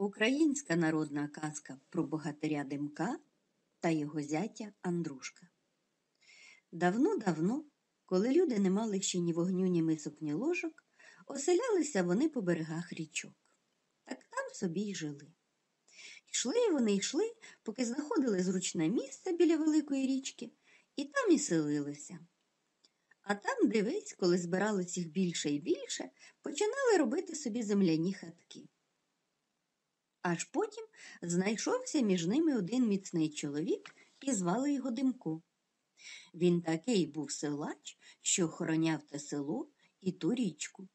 Українська народна казка про богатиря Димка та його зятя Андрушка. Давно-давно, коли люди не мали ще ні вогню, ні мисок, ні ложок, оселялися вони по берегах річок. Так там собі й жили. Йшли вони йшли, поки знаходили зручне місце біля великої річки, і там і селилися. А там, дивись, коли збиралось їх більше і більше, починали робити собі земляні хатки. Аж потім знайшовся між ними один міцний чоловік і звали його Димко. Він такий був силач, що охороняв те село і ту річку.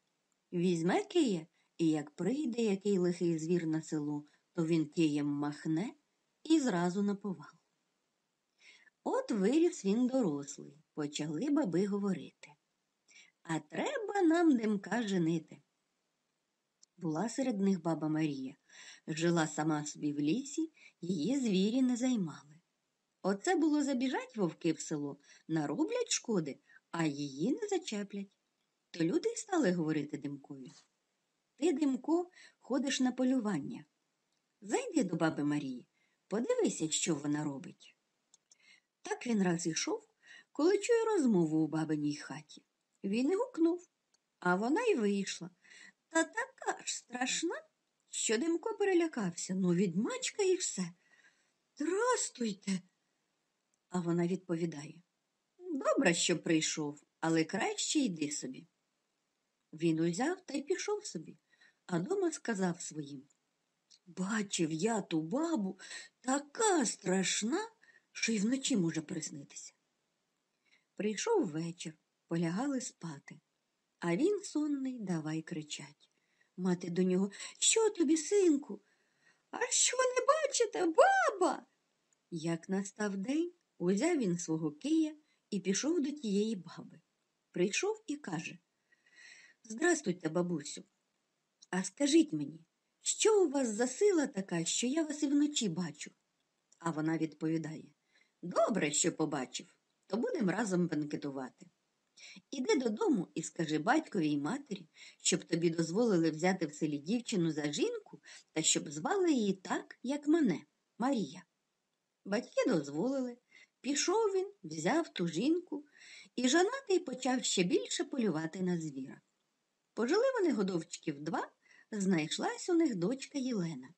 Візьме Кия, і як прийде який лихий звір на село, то він києм махне і зразу наповал. От виріс він дорослий, почали баби говорити. А треба нам Димка женити. Була серед них баба Марія. Жила сама собі в лісі, її звірі не займали. Оце було забіжать вовки в село, нароблять шкоди, а її не зачеплять. То люди й стали говорити Димкові. Ти, Димко, ходиш на полювання. Зайди до баби Марії, подивися, що вона робить. Так він раз ішов, коли чує розмову у бабиній хаті. Він гукнув, а вона й вийшла. Та така ж страшна, що Димко перелякався, ну відмачка і все. Здрастуйте. А вона відповідає Добре, що прийшов, але краще йди собі. Він узяв та й пішов собі, а дома сказав своїм Бачив я ту бабу така страшна, що й вночі може приснитися. Прийшов вечір, полягали спати, а він сонний давай кричать. Мати до нього Що тобі, синку? А що не бачите, баба? Як настав день, узяв він свого кия і пішов до тієї баби. Прийшов і каже Здрастуйте, бабусю. А скажіть мені, що у вас за сила така, що я вас і вночі бачу? А вона відповідає Добре, що побачив, то будемо разом бенкетувати. Іди додому і скажи батькові й матері, щоб тобі дозволили взяти в селі дівчину за жінку та щоб звали її так, як мене, Марія. Батьки дозволили. Пішов він, взяв ту жінку, і жонатий почав ще більше полювати на звіра. Пожили вони годовчиків два, знайшлась у них дочка Єлена.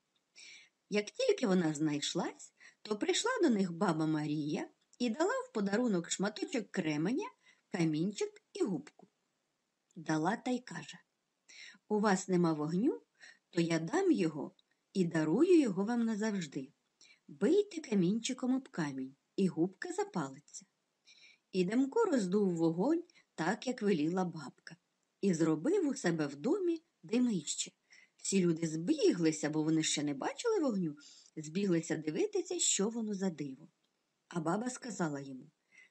Як тільки вона знайшлась, то прийшла до них баба Марія і дала в подарунок шматочок кременя, камінчик і губку. Дала та й каже У вас нема вогню, то я дам його і дарую його вам назавжди. Бийте камінчиком об камінь, і губка запалиться. І Демко роздув вогонь, так, як веліла бабка, і зробив у себе в домі димище. Всі люди збіглися, бо вони ще не бачили вогню, збіглися дивитися, що воно за диво. А баба сказала йому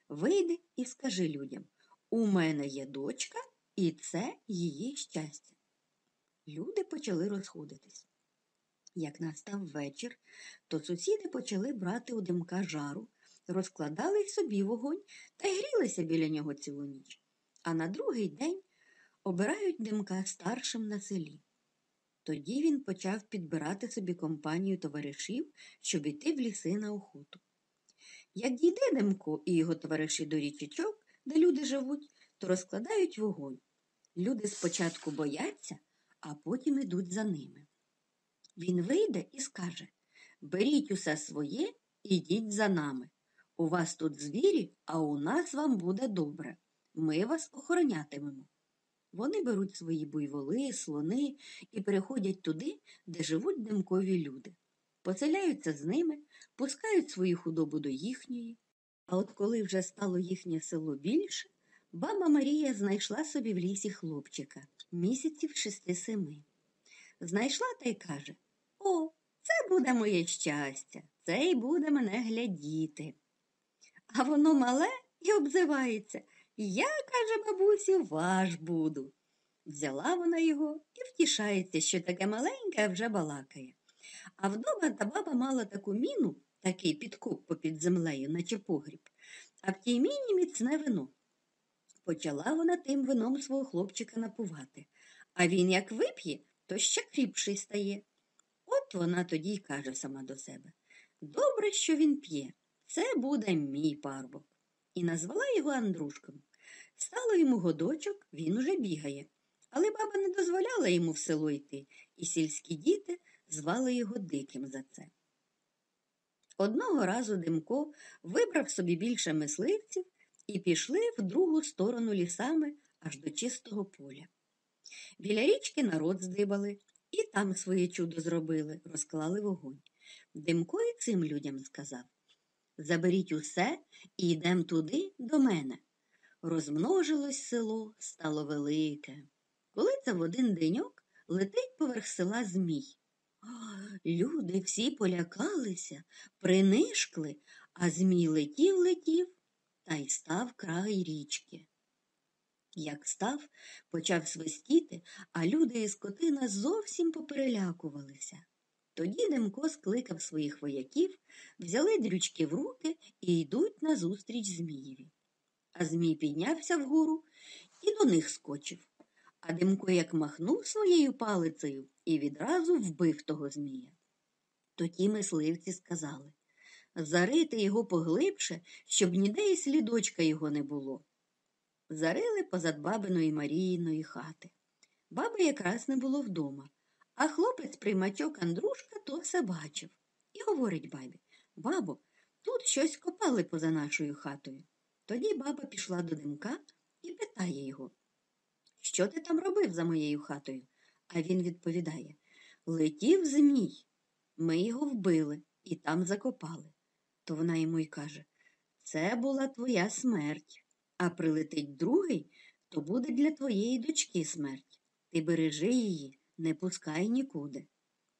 Вийди і скажи людям у мене є дочка, і це її щастя. Люди почали розходитись. Як настав вечір, то сусіди почали брати у димка жару, розкладали й собі вогонь та й грілися біля нього цілу ніч. А на другий день обирають димка старшим на селі. Тоді він почав підбирати собі компанію товаришів, щоб іти в ліси на охоту. Як дійде Демко і його товариші до річечок, де люди живуть, то розкладають вогонь. Люди спочатку бояться, а потім ідуть за ними. Він вийде і скаже Беріть усе своє, ідіть за нами. У вас тут звірі, а у нас вам буде добре. Ми вас охоронятимемо. Вони беруть свої буйволи, слони і переходять туди, де живуть димкові люди. Поселяються з ними, пускають свою худобу до їхньої. А от коли вже стало їхнє село більше, баба Марія знайшла собі в лісі хлопчика місяців шести-семи. Знайшла та й каже О, це буде моє щастя, це й буде мене глядіти. А воно мале і обзивається. Я, каже бабусю, ваш буду. Взяла вона його і втішається, що таке маленьке вже балакає. А вдома та баба мала таку міну, такий підкоп попід землею, наче погріб, а в тій міні міцне вино. Почала вона тим вином свого хлопчика напувати, а він, як вип'є, то ще кріпший стає. От вона тоді й каже сама до себе Добре, що він п'є, це буде мій парубок. І назвала його Андрушком. Стало йому годочок, він уже бігає. Але баба не дозволяла йому в село йти, і сільські діти звали його диким за це. Одного разу Димко вибрав собі більше мисливців і пішли в другу сторону лісами аж до чистого поля. Біля річки народ здибали і там своє чудо зробили, розклали вогонь. Димко і цим людям сказав Заберіть усе і йдемо туди до мене. Розмножилось село, стало велике. Коли це в один деньок летить поверх села Змій. Люди всі полякалися, принишкли, а Змій летів, летів та й став край річки. Як став, почав свистіти, а люди і скотина зовсім поперелякувалися. Тоді Демко скликав своїх вояків, взяли дрючки в руки і йдуть назустріч Змієві. А Змій піднявся вгору і до них скочив. А Демко як махнув своєю палицею і відразу вбив того Змія. Тоді мисливці сказали зарити його поглибше, щоб ніде й слідочка його не було. Зарили позад бабиної Маріїної хати. Баби якраз не було вдома, а хлопець приймачок Андрушка то все бачив і говорить бабі Бабо, тут щось копали поза нашою хатою. Тоді баба пішла до димка і питає його Що ти там робив за моєю хатою? А він відповідає Летів Змій. Ми його вбили і там закопали. То вона йому й каже Це була твоя смерть, а прилетить другий, то буде для твоєї дочки смерть. Ти бережи її, не пускай нікуди.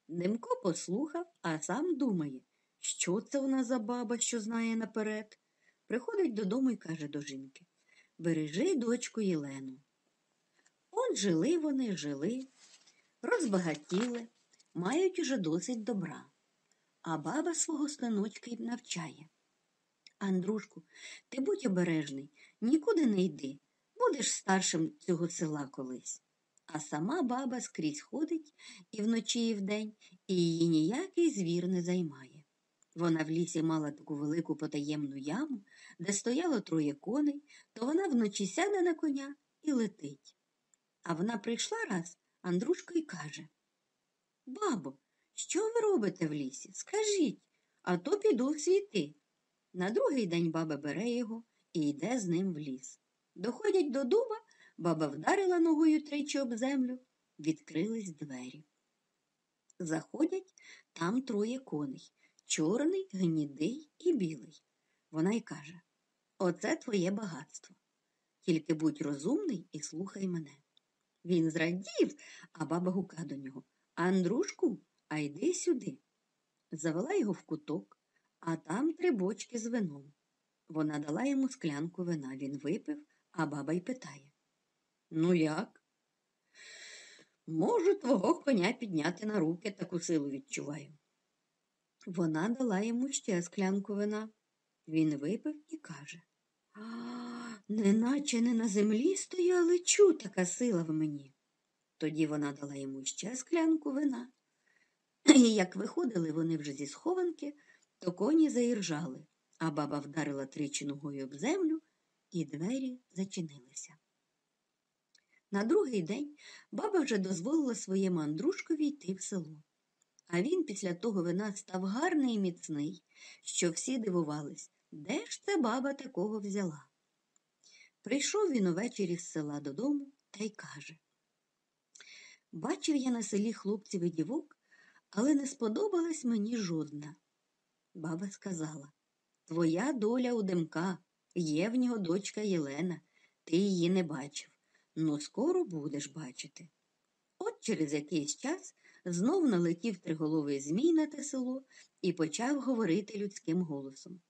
Демко послухав, а сам думає, що це вона за баба, що знає наперед. Приходить додому і каже до жінки Бережи дочку Єлену. От жили вони, жили, розбагатіли, мають уже досить добра. А баба свого синочка й навчає. Андрушку, ти будь обережний, нікуди не йди, будеш старшим цього села колись. А сама баба скрізь ходить і вночі, і вдень, і її ніякий звір не займає. Вона в лісі мала таку велику потаємну яму, де стояло троє коней, то вона вночі сяде на коня і летить. А вона прийшла раз, Андрушка й каже Бабо, що ви робите в лісі? Скажіть, а то піду світи. На другий день баба бере його і йде з ним в ліс. Доходять до дуба, баба вдарила ногою тричі об землю, відкрились двері. Заходять там троє коней чорний, гнідий і білий. Вона й каже Оце твоє багатство. Тільки будь розумний і слухай мене. Він зрадів, а баба гука до нього Андрушку, а йди сюди. Завела його в куток, а там три бочки з вином. Вона дала йому склянку вина, він випив, а баба й питає Ну, як? Можу твого коня підняти на руки, таку силу відчуваю. Вона дала йому ще склянку вина. Він випив і каже А, неначе не на землі стояли чу така сила в мені. Тоді вона дала йому ще склянку вина. І як виходили вони вже зі схованки, то коні заіржали, а баба вдарила тричі ногою об землю, і двері зачинилися. На другий день баба вже дозволила своєму Андрушкові йти в село. А він після того вина став гарний і міцний, що всі дивувались, де ж це баба такого взяла. Прийшов він увечері з села додому та й каже Бачив я на селі хлопців і дівок, але не сподобалась мені жодна. Баба сказала Твоя доля у Демка, є в нього дочка Єлена, ти її не бачив, но скоро будеш бачити. От через якийсь час знов налетів триголовий змій на те село і почав говорити людським голосом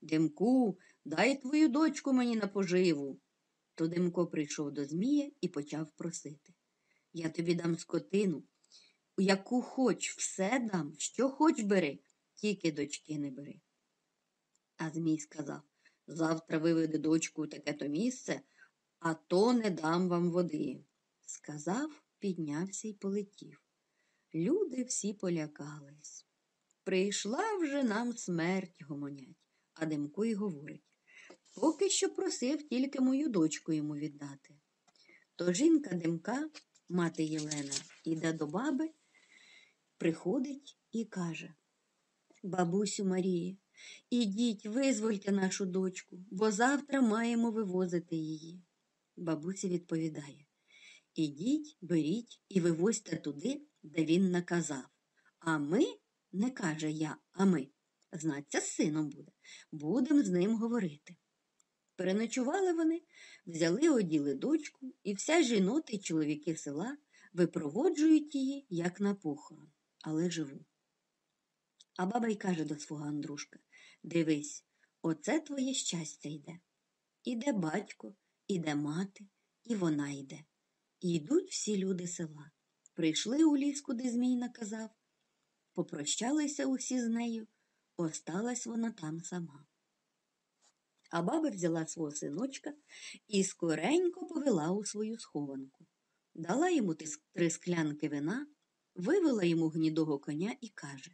Демку, дай твою дочку мені на поживу. То Демко прийшов до Змія і почав просити Я тобі дам скотину, яку хоч все дам, що хоч бери, тільки дочки не бери. А Змій сказав Завтра виведи дочку у таке то місце, а то не дам вам води. Сказав, піднявся і полетів. Люди всі полякались. Прийшла вже нам смерть, гомонять, а Демко й говорить. Поки що просив тільки мою дочку йому віддати. То жінка Демка, мати Єлена, іде до баби, приходить і каже Бабусю Марії, ідіть, визвольте нашу дочку, бо завтра маємо вивозити її. Бабуся відповідає Ідіть, беріть і вивозьте туди, де він наказав. А ми, не каже я, а ми, знаться, з сином буде, будемо з ним говорити. Переночували вони, взяли оділи дочку, і вся жінота й чоловіки села випроводжують її, як на похорон, але живу. А баба й каже до свого Андрушка Дивись, оце твоє щастя йде. Іде батько, іде мати, і вона йде. І йдуть всі люди села. Прийшли у ліс, куди Змій наказав, попрощалися усі з нею, осталась вона там сама. А баба взяла свого синочка і скоренько повела у свою схованку, дала йому три склянки вина, вивела йому гнідого коня і каже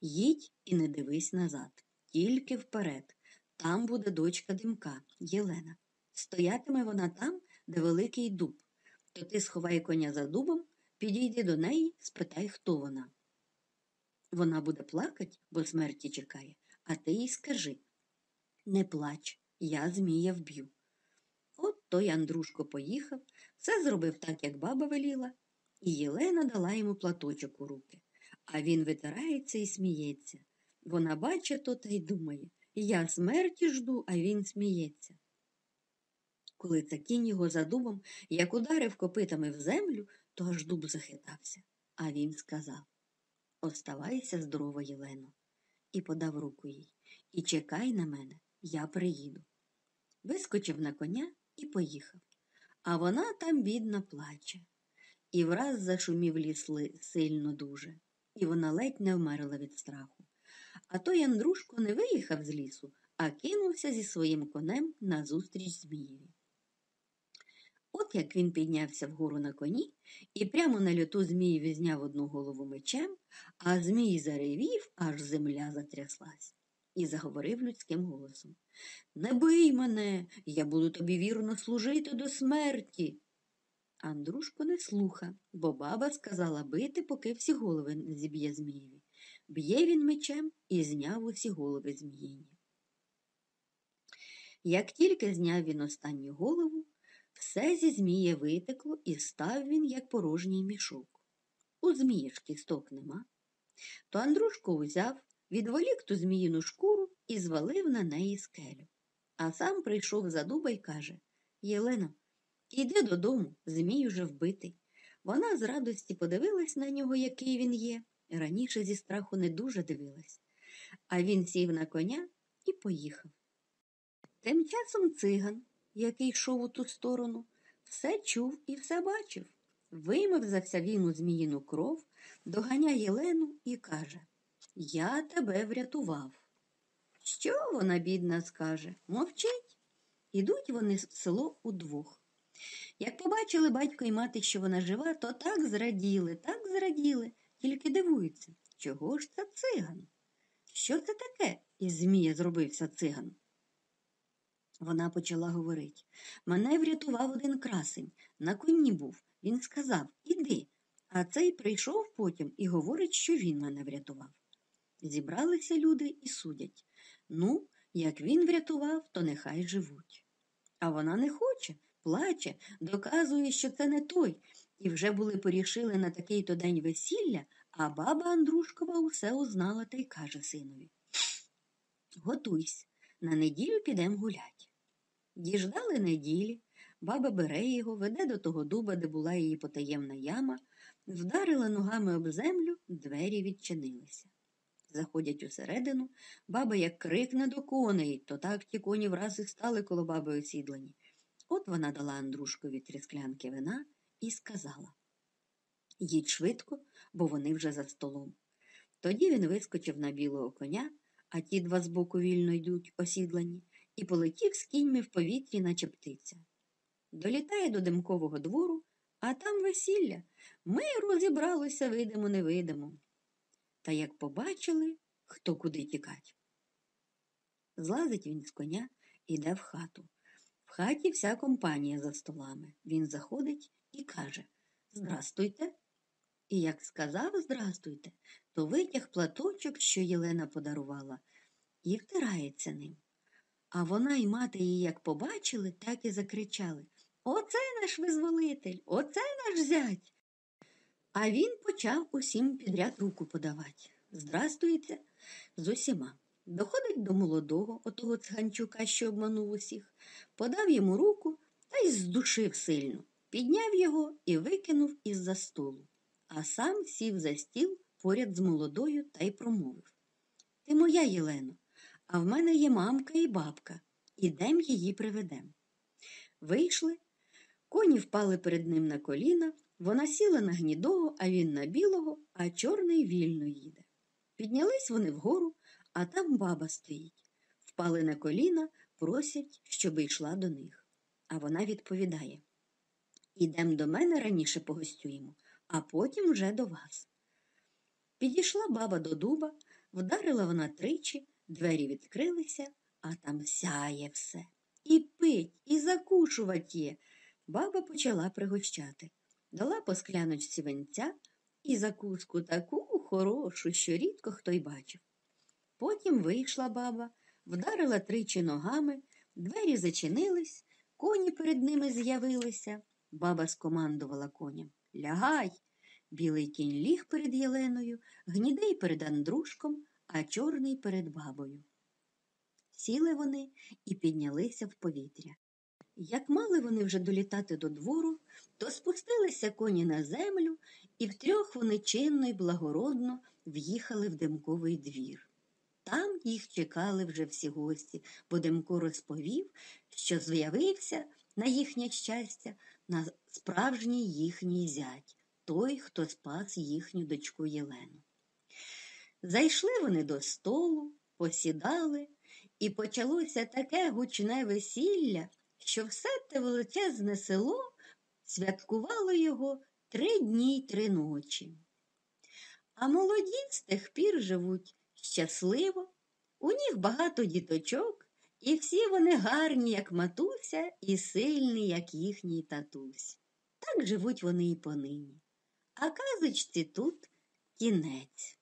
Їдь і не дивись назад, тільки вперед. Там буде дочка димка, Єлена. Стоятиме вона там, де великий дуб. То ти сховай коня за дубом, підійди до неї, спитай, хто вона. Вона буде плакать, бо смерті чекає, а ти їй скажи не плач, я Змія вб'ю. От той Андрушко поїхав, все зробив так, як баба веліла, і Єлена дала йому платочок у руки. А він витирається і сміється. Вона бачить то та й думає я смерті жду, а він сміється. Коли це кінь його за дубом, як ударив копитами в землю, то аж дуб захитався. А він сказав Оставайся здорова, Єлено, і подав руку їй. І чекай на мене, я приїду. Вискочив на коня і поїхав. А вона там, бідна, плаче. І враз зашумів ліс сильно дуже, і вона ледь не вмерла від страху. А той Андрушко не виїхав з лісу, а кинувся зі своїм конем назустріч Змієві. От як він піднявся вгору на коні і прямо на люту Змієві зняв одну голову мечем, а Змій заревів, аж земля затряслась, і заговорив людським голосом Не бий мене, я буду тобі вірно служити до смерті. Андрушко не слуха, бо баба сказала бити, поки всі голови зіб'є Змієві. Б'є він мечем і зняв усі голови Зміїні. Як тільки зняв він останню голову, все зі Змія витекло і став він, як порожній мішок. У Змії ж кісток нема. То Андрушко узяв, відволік ту зміїну шкуру і звалив на неї скелю. А сам прийшов за дуба й каже Єлено, іди додому, Змій уже вбитий. Вона з радості подивилась на нього, який він є. Раніше зі страху не дуже дивилась. А він сів на коня і поїхав. Тим часом циган, який йшов у ту сторону, все чув і все бачив. Вимовзався він у зміїну кров, доганяє Єлену і каже Я тебе врятував. Що вона, бідна, скаже? Мовчить. Ідуть вони в село удвох. Як побачили батько і мати, що вона жива, то так зраділи, так зраділи, тільки дивуються, чого ж це циган? Що це таке? із Змія зробився циган. Вона почала говорити. Мене врятував один красень, на коні був. Він сказав Іди. А цей прийшов потім і говорить, що він мене врятував. Зібралися люди і судять ну, як він врятував, то нехай живуть. А вона не хоче, плаче, доказує, що це не той, і вже були порішили на такий то день весілля, а баба Андрушкова усе узнала та й каже синові Готуйся, на неділю підемо гулять. Діждали неділі, баба бере його, веде до того дуба, де була її потаємна яма, вдарила ногами об землю, двері відчинилися. Заходять усередину, баба як крикне до коней, то так ті коні враз і стали коло баби осідлені. От вона дала Андрушкові три склянки вина і сказала Їдь швидко, бо вони вже за столом. Тоді він вискочив на білого коня, а ті два збоку вільно йдуть осідлені, і полетів з кіньми в повітрі, наче птиця. Долітає до димкового двору, а там весілля. Миру зібралося видимо, невидимо. Та як побачили, хто куди тікать. Злазить він з коня іде в хату. В хаті вся компанія за столами. Він заходить і каже Здрастуйте. І як сказав здрастуйте, то витяг платочок, що Єлена подарувала, і втирається ним. А вона й мати її, як побачили, так і закричали Оце наш визволитель, оце наш зять. А він почав усім підряд руку подавати. Здрастується з усіма. Доходить до молодого, отого циганчука, що обманув усіх, подав йому руку та й здушив сильно, підняв його і викинув із за столу, а сам сів за стіл поряд з молодою та й промовив Ти моя, Єлено, а в мене є мамка і бабка. Ідем її приведем. Вийшли, коні впали перед ним на коліна, вона сіла на гнідого, а він на білого, а чорний вільно їде. Піднялись вони вгору, а там баба стоїть. Впали на коліна, просять, щоби йшла до них. А вона відповідає Ідем до мене раніше погостюємо, а потім вже до вас. Підійшла баба до дуба, вдарила вона тричі, двері відкрилися, а там сяє все. І пить, і закушувати є. Баба почала пригощати, дала по скляночці венця і закуску таку хорошу, що рідко хто й бачив. Потім вийшла баба, вдарила тричі ногами, двері зачинились, коні перед ними з'явилися. Баба скомандувала коням Лягай. Білий кінь ліг перед Єленою, гнідий перед Андрушком, а чорний перед бабою. Сіли вони і піднялися в повітря. Як мали вони вже долітати до двору, то спустилися коні на землю, і втрьох вони чинно й благородно в'їхали в Демковий двір. Там їх чекали вже всі гості, бо Демко розповів, що з'явився на їхнє щастя на справжній їхній зять, той, хто спас їхню дочку Єлену. Зайшли вони до столу, посідали, і почалося таке гучне весілля, що все те величезне село святкувало його три дні й три ночі. А молоді з тих пір живуть щасливо, у них багато діточок, і всі вони гарні, як матуся, і сильні, як їхній татусь. Так живуть вони і понині. А казочці тут кінець.